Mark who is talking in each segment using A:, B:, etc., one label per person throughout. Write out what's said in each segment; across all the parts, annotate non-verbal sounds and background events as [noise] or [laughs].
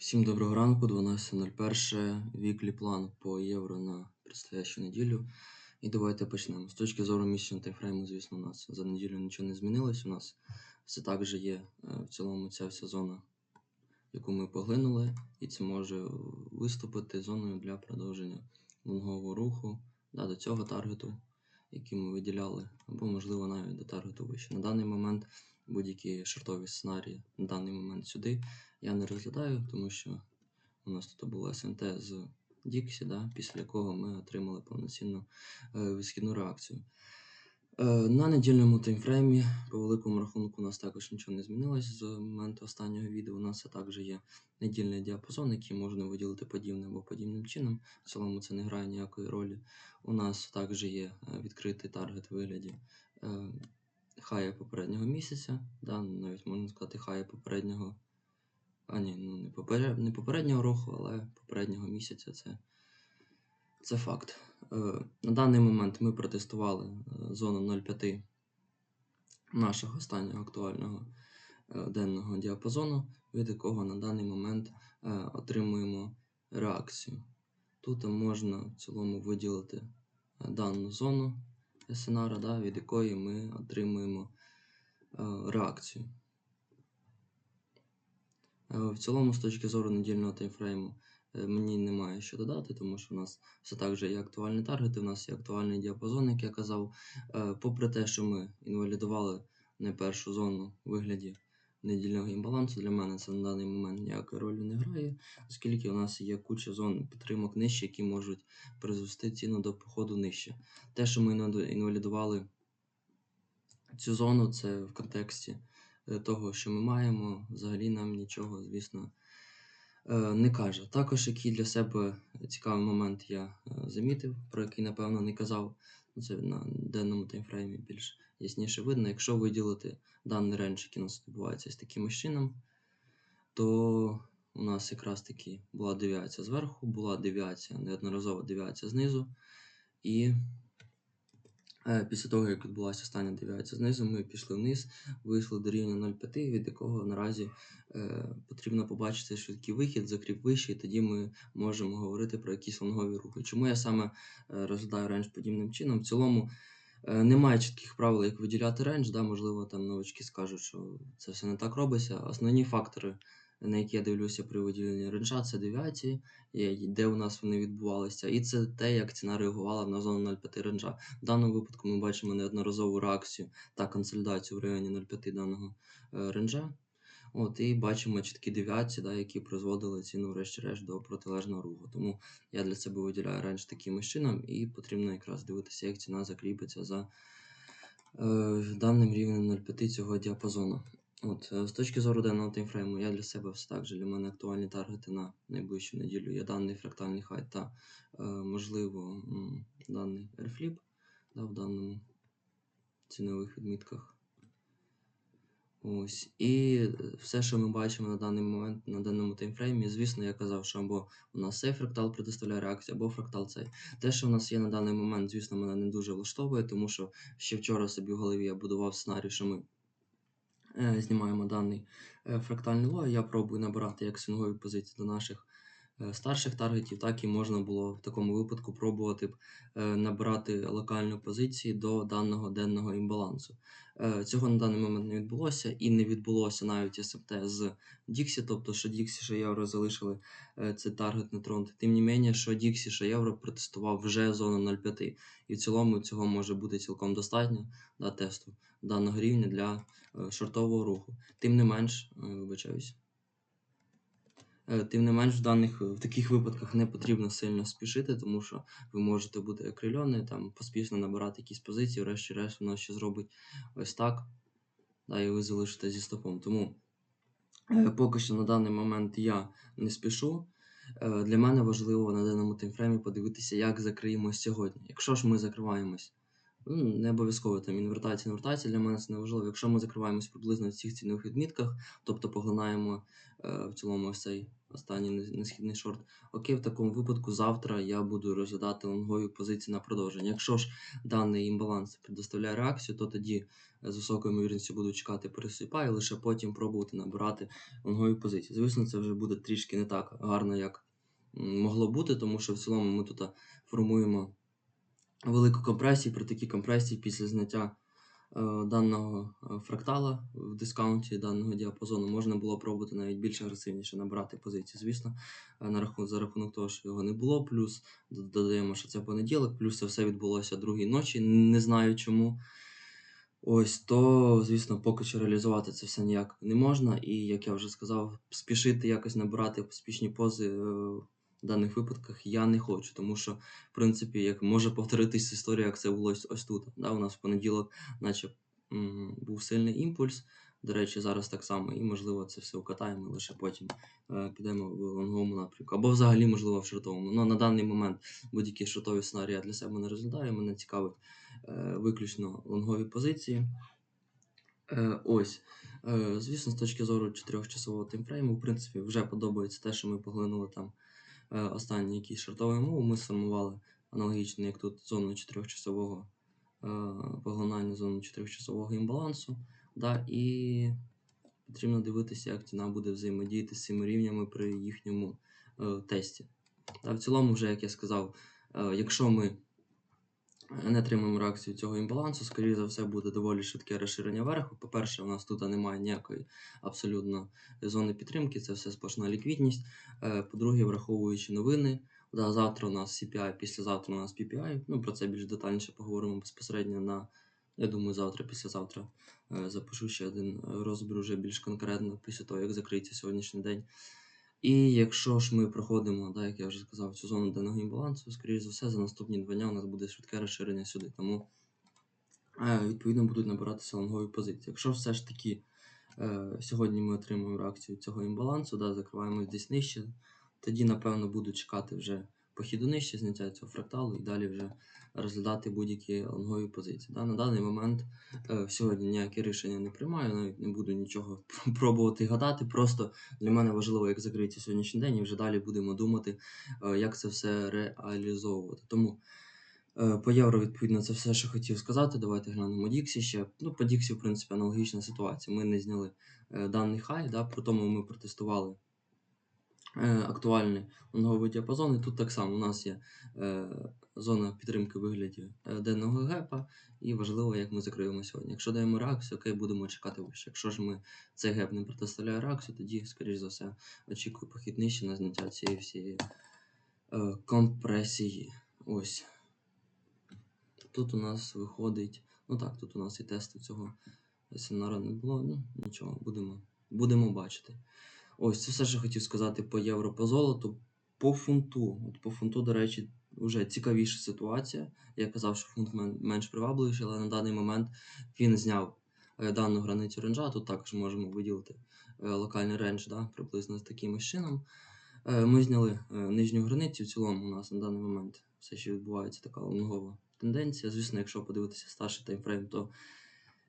A: Всім доброго ранку, 12.01. Віклі план по євро на предстоящу неділю. І давайте почнемо. З точки зору місячного таймфрейму, звісно, у нас за неділю нічого не змінилось. У нас все так же є е, в цілому ця вся зона, яку ми поглинули, і це може виступити зоною для продовження лонгового руху да, до цього таргету, який ми виділяли, або, можливо, навіть до таргету вище. На даний момент будь-які шортові сценарії на даний момент сюди я не розглядаю, тому що у нас тут було СМТ з Діксі, да, після якого ми отримали повноцінну е, висхідну реакцію. Е, на недільному таймфреймі, по великому рахунку, у нас також нічого не змінилось з моменту останнього відео. У нас також є недільний діапазон, який можна виділити подібним або подібним чином. В цілому це не грає ніякої ролі. У нас також є е, відкритий таргет в вигляді е, хая попереднього місяця, да, навіть можна сказати хая попереднього. Ну не, попереднього року, але попереднього місяця це, це факт. Е, на даний момент ми протестували е, зону 0,5 нашого останнього актуального е, денного діапазону, від якого на даний момент отримуємо реакцію. Тут можна в цілому виділити дану зону SNR, да, від якої ми отримуємо реакцію. Е, В цілому, з точки зору недільного таймфрейму, е, мені немає що додати, тому що в нас все так же є актуальні таргети, в нас є актуальний діапазон, як я казав. Е, Попри те, що ми інвалідували найпершу зону у вигляді недільного імбалансу, для мене це на даний момент ніякої ролі не грає, оскільки у нас є куча зон підтримок нижче, які можуть призвести ціну до походу нижче. Те, що ми інваліду- інвалідували цю зону, це в контексті того, що ми маємо, взагалі нам нічого, звісно, е, не каже. Також, який для себе цікавий момент я е, замітив, про який, напевно, не казав, ну, це на денному таймфреймі більш ясніше видно. Якщо виділити даний рендж, який у нас відбувається з таким чином, то у нас якраз таки була девіація зверху, була девіація, неодноразова девіація знизу. І Е, Після того, як відбулася остання девіація знизу, ми пішли вниз, вийшли до рівня 0,5, від якого наразі е, потрібно побачити швидкий вихід, закріп вище, і тоді ми можемо говорити про якісь лонгові рухи. Чому я саме е, розглядаю рендж подібним чином? В цілому е, немає чітких правил, як виділяти рендж. Да? Можливо, там новачки скажуть, що це все не так робиться. Основні фактори, на які я дивлюся при виділенні ренджа, це девіації, де у нас вони відбувалися, і це те, як ціна реагувала на зону 0,5 ренджа. В даному випадку ми бачимо неодноразову реакцію та консолідацію в районі 0,5 даного е, ренджа. От, і бачимо чіткі девіації, да, які призводили ціну, врешті-решт, до протилежного руху. Тому я для себе виділяю рендж таким чином, і потрібно якраз дивитися, як ціна закріпиться за е, даним рівнем 0,5 цього діапазону. От, е, з точки зору денного таймфрейму, я для себе все так же для мене актуальні таргети на найближчу неділю є даний фрактальний хай та е, можливо даний Airflip да, в даному цінових відмітках. Ось. І все, що ми бачимо на даний момент на даному таймфреймі, звісно, я казав, що або у нас цей фрактал предоставляє реакцію, або фрактал цей. Те, що в нас є на даний момент, звісно, мене не дуже влаштовує, тому що ще вчора собі в голові я будував сценарій, що ми знімаємо даний е, фрактальний лог. Я пробую набирати як сингові позиції до наших е, старших таргетів, так і можна було в такому випадку пробувати б е, набирати локальну позицію до даного денного імбалансу. Е, Цього на даний момент не відбулося, і не відбулося навіть СМТ з Діксі, тобто що Діксі, що євро залишили е, цей таргет на тронт. Тим не менше, що Діксі, що євро протестував вже зону 0,5. І в цілому цього може бути цілком достатньо для тесту даного рівня для е, шортового руху. Тим не менш, е, вибачаюсь. Е, Тим не менш, в даних в таких випадках не потрібно сильно спішити, тому що ви можете бути окрильоні, там поспішно набирати якісь позиції, врешті-решт воно ще зробить ось так. Да, і ви залишите зі стопом. Тому е, поки що на даний момент я не спішу. Е, Для мене важливо на даному таймфреймі подивитися, як закриємось сьогодні. Якщо ж ми закриваємось, ну, не обов'язково там інвертація, інвертація для мене це не важливо. Якщо ми закриваємось приблизно в цих цінових відмітках, тобто поглинаємо е, в цілому цей останній несхідний шорт. Окей, в такому випадку завтра я буду розглядати лонгові позиції на продовження. Якщо ж даний імбаланс предоставляє реакцію, то тоді е, з високою ймовірністю буду чекати пересипа і лише потім пробувати набирати лонгові позиції. Звісно, це вже буде трішки не так гарно, як могло бути, тому що в цілому ми тут формуємо велику компресію. При такій компресії після зняття даного е, фрактала в дискаунті даного діапазону можна було пробувати навіть більш агресивніше набирати позиції. Звісно, е, на рахунок, за рахунок того, що його не було, плюс додаємо, що це понеділок, плюс це все відбулося другій ночі. Не знаю чому. Ось то, звісно, поки що реалізувати це все ніяк не можна. І як я вже сказав, спішити якось набирати успішні пози е, в даних випадках я не хочу, тому що, в принципі, як може повторитись історія, як це було ось, тут. Да? У нас в понеділок, наче був сильний імпульс. До речі, зараз так само, і можливо це все укатаємо, лише потім е, підемо в лонговому напрямку. Або взагалі, можливо, в шортовому. Ну на даний момент будь-які шортові сценарії я для себе не розглядаю. Мене цікавить е, виключно лонгові позиції. Е, ось. Е, звісно, з точки зору 4-часового таймфрейму, в принципі, вже подобається те, що ми поглинули там останній якийсь шортовий мов. Ми сформували аналогічно, як тут зону 4-часового е, поглинання зону 4-часового імбалансу. Да, і потрібно дивитися, як ціна буде взаємодіяти з цими рівнями при їхньому е, тесті. Та в цілому, вже як я сказав, е, якщо ми не отримаємо реакцію цього імбалансу, скоріше за все, буде доволі швидке розширення верху. По-перше, у нас тут немає ніякої абсолютно зони підтримки, це все сплошна ліквідність. Е, По-друге, враховуючи новини, завтра у нас CPI, післязавтра у нас PPI. Ну, про це більш детальніше поговоримо безпосередньо на, я думаю, завтра, післязавтра е, запишу ще один розбір уже більш конкретно після того, як закриється сьогоднішній день. І якщо ж ми проходимо, так як я вже сказав, цю зону денного імбалансу, скоріш за все, за наступні два дня у нас буде швидке розширення сюди. Тому е, відповідно будуть набиратися лонгові позиції. Якщо все ж таки е, сьогодні ми отримуємо реакцію цього імбалансу, да, закриваємось десь нижче, тоді, напевно, буду чекати вже похіду нижче, зняття цього фракталу і далі вже розглядати будь-які лонгові позиції. Да. На даний момент е, сьогодні ніякі рішення не приймаю, навіть не буду нічого [laughs] пробувати гадати. Просто для мене важливо, як закриється сьогоднішній день, і вже далі будемо думати, е, як це все реалізовувати. Тому е, по євро, відповідно, це все, що хотів сказати. Давайте глянемо Діксі ще. Ну, по Діксі, в принципі, аналогічна ситуація. Ми не зняли е, даний хай, да, при тому ми протестували актуальний лонговий діапазон. І тут так само у нас є е, зона підтримки вигляді е, денного гепа, і важливо, як ми закриємо сьогодні. Якщо даємо реакцію, окей, будемо чекати вище. Якщо ж ми цей геп не протиставляє реакцію, тоді, скоріш за все, очікую похід нижче на зняття цієї всієї е, компресії. Ось. Тут у нас виходить. Ну так, тут у нас і тесту цього семінару не було. Ну, нічого, будемо, будемо бачити. Ось, це все, що хотів сказати по євро по золоту. По фунту. От по фунту, до речі, вже цікавіша ситуація. Я казав, що фунт менш привабливіший, але на даний момент він зняв е, дану границю ренджа. Тут також можемо виділити е, локальний рендж, да, приблизно з таким чином. Е, Ми зняли нижню границю. В цілому у нас на даний момент все ще відбувається така лонгова тенденція. Звісно, якщо подивитися старший таймфрейм, то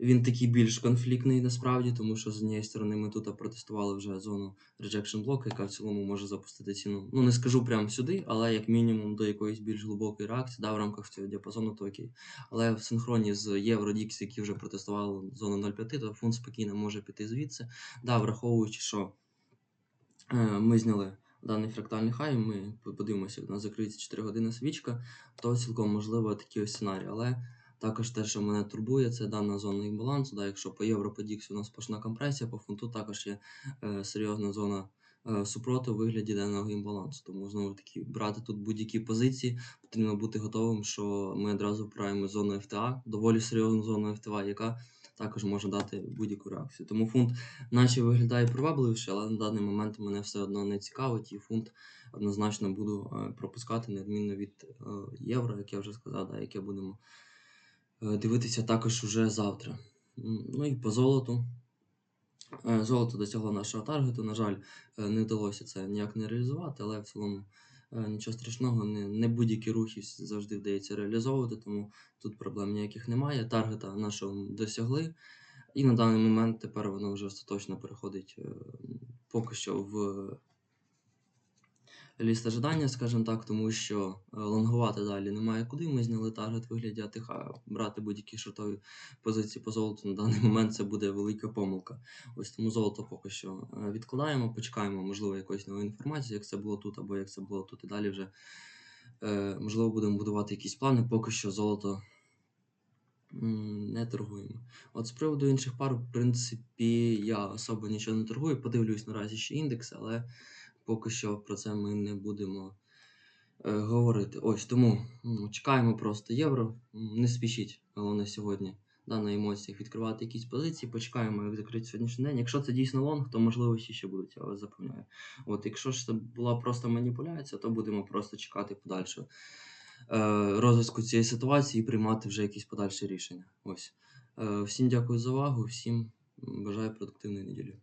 A: він такий більш конфліктний насправді, тому що з однієї сторони ми тут протестували вже зону rejection блоку, яка в цілому може запустити ціну. Ну не скажу прямо сюди, але як мінімум до якоїсь більш глибокої реакції, да, в рамках цього діапазону, то окей. Але в синхроні з Євро Дікс, які вже протестували зону 0,5, то фунт спокійно може піти звідси. Да, враховуючи, що е, ми зняли даний фрактальний хай, ми подивимося, як у нас закриється 4 години свічка, то цілком можливо такий ось сценарій. Але також те, що мене турбує, це дана зона імбалансу. Да, якщо по євро по Діксі у нас сплошна компресія, по фунту також є е, серйозна зона е, супроту у вигляді даного імбалансу. Тому знову таки брати тут будь-які позиції, потрібно бути готовим, що ми одразу вправимо зону FTA, доволі серйозну зону FTA, яка також може дати будь-яку реакцію. Тому фунт, наче виглядає привабливіше, але на даний момент мене все одно не цікавить, і фунт однозначно буду е, пропускати, неодмінно від е, євро, як я вже сказав, да, яке будемо дивитися також уже завтра. Ну і по золоту. Е, Золото досягло нашого таргету. На жаль, е, не вдалося це ніяк не реалізувати, але в цілому е, нічого страшного, не, не будь-які рухи завжди вдається реалізовувати, тому тут проблем ніяких немає. Таргета нашого досягли, і на даний момент тепер воно вже остаточно переходить е, поки що в ліст ожидання, скажімо так, тому що е, лонгувати далі немає куди. Ми зняли таргет вигляді АТХ. Брати будь-які шортові позиції по золоту на даний момент це буде велика помилка. Ось тому золото поки що е, відкладаємо, почекаємо, можливо, якоїсь нової інформації, як це було тут, або як це було тут і далі вже. Е, можливо, будемо будувати якісь плани, поки що золото не торгуємо. От з приводу інших пар, в принципі, я особо нічого не торгую. Подивлюсь наразі ще індекс, але поки що про це ми не будемо е, говорити. Ось тому чекаємо просто євро. Не спішіть, головне сьогодні. Да, на емоціях відкривати якісь позиції, почекаємо, як закрити сьогоднішній день. Якщо це дійсно лонг, то можливості ще будуть, я вас запевняю. От, якщо ж це була просто маніпуляція, то будемо просто чекати подальшого е, розвитку цієї ситуації і приймати вже якісь подальші рішення. Ось. Е, всім дякую за увагу, всім бажаю продуктивної неділі.